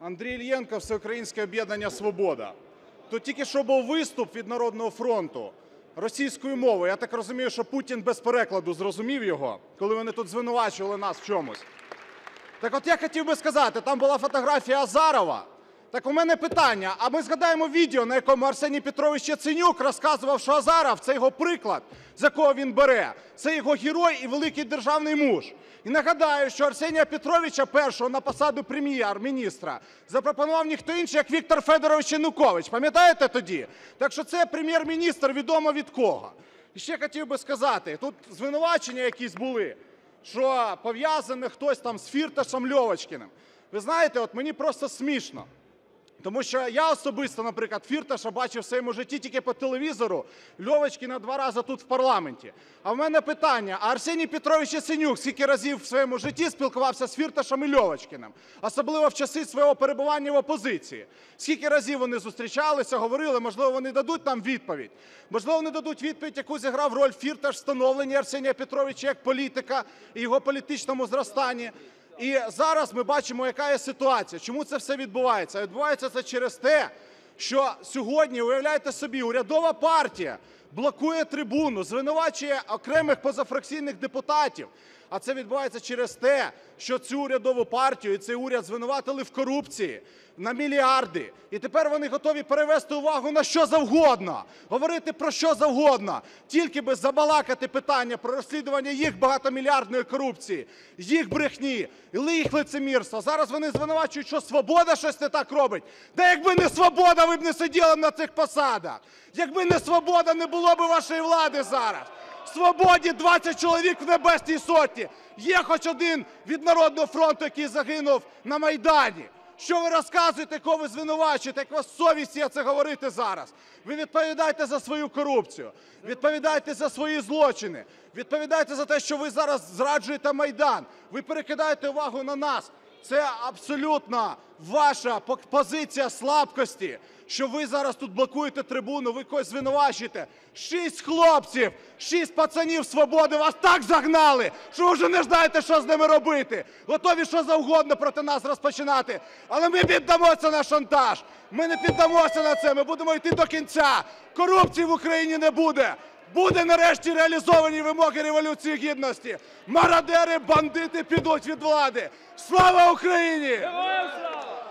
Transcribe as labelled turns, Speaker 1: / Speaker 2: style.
Speaker 1: Андрій Ільєнко, Всеукраїнське об'єднання Свобода. Тут тільки що був виступ від Народного фронту російською мовою. Я так розумію, що Путін без перекладу зрозумів його, коли вони тут звинувачували нас в чомусь. Так от я хотів би сказати, там була фотографія Азарова. Так у мене питання, а ми згадаємо відео, на якому Арсеній Петрович Яценюк розказував, що Азаров – це його приклад, з якого він бере. Це його герой і великий державний муж. І нагадаю, що Арсенія Петровича першого на посаду прем'єр-міністра запропонував ніхто інший, як Віктор Федорович Янукович. Пам'ятаєте тоді? Так що це прем'єр-міністр відомо від кого. І ще хотів би сказати, тут звинувачення якісь були що пов'язаний хтось там з Фірташем Льовочкіним. Ви знаєте, от мені просто смішно. Тому що я особисто, наприклад, Фірташа бачив в своєму житті тільки по телевізору, Льовочкіна два рази тут в парламенті. А в мене питання: а Арсеній Петрович Яценюк скільки разів в своєму житті спілкувався з Фірташем і Льовочкіним? Особливо в часи свого перебування в опозиції. Скільки разів вони зустрічалися, говорили, можливо, вони дадуть нам відповідь. Можливо, вони дадуть відповідь, яку зіграв роль Фірташ в становленні Арсенія Петровича як політика і його політичному зростанні. І зараз ми бачимо, яка є ситуація. Чому це все відбувається? Відбувається це через те, що сьогодні, уявляєте собі, урядова партія блокує трибуну, звинувачує окремих позафракційних депутатів. А це відбувається через те, що цю урядову партію і цей уряд звинуватили в корупції на мільярди. І тепер вони готові перевести увагу на що завгодно, говорити про що завгодно, тільки би забалакати питання про розслідування їх багатомільярдної корупції, їх брехні, їх лицемірства. Зараз вони звинувачують, що свобода щось не так робить. Та якби не свобода, ви б не сиділи на цих посадах. Якби не свобода, не було б вашої влади зараз. Свободі 20 чоловік в Небесній Сотні. Є хоч один від Народного фронту, який загинув на Майдані. Що ви розказуєте, кого ви звинувачуєте? Як у вас совість є це говорити зараз? Ви відповідаєте за свою корупцію, відповідаєте за свої злочини, відповідаєте за те, що ви зараз зраджуєте Майдан. Ви перекидаєте увагу на нас. Це абсолютно ваша позиція слабкості, що ви зараз тут блокуєте трибуну, ви когось звинувачуєте. Шість хлопців, шість пацанів свободи вас так загнали, що ви вже не знаєте, що з ними робити. Готові що завгодно проти нас розпочинати. Але ми піддамося на шантаж. Ми не піддамося на це. Ми будемо йти до кінця. Корупції в Україні не буде. Буде нарешті реалізовані вимоги Революції Гідності. Мародери, бандити підуть від влади. Слава Україні!
Speaker 2: Героям слава!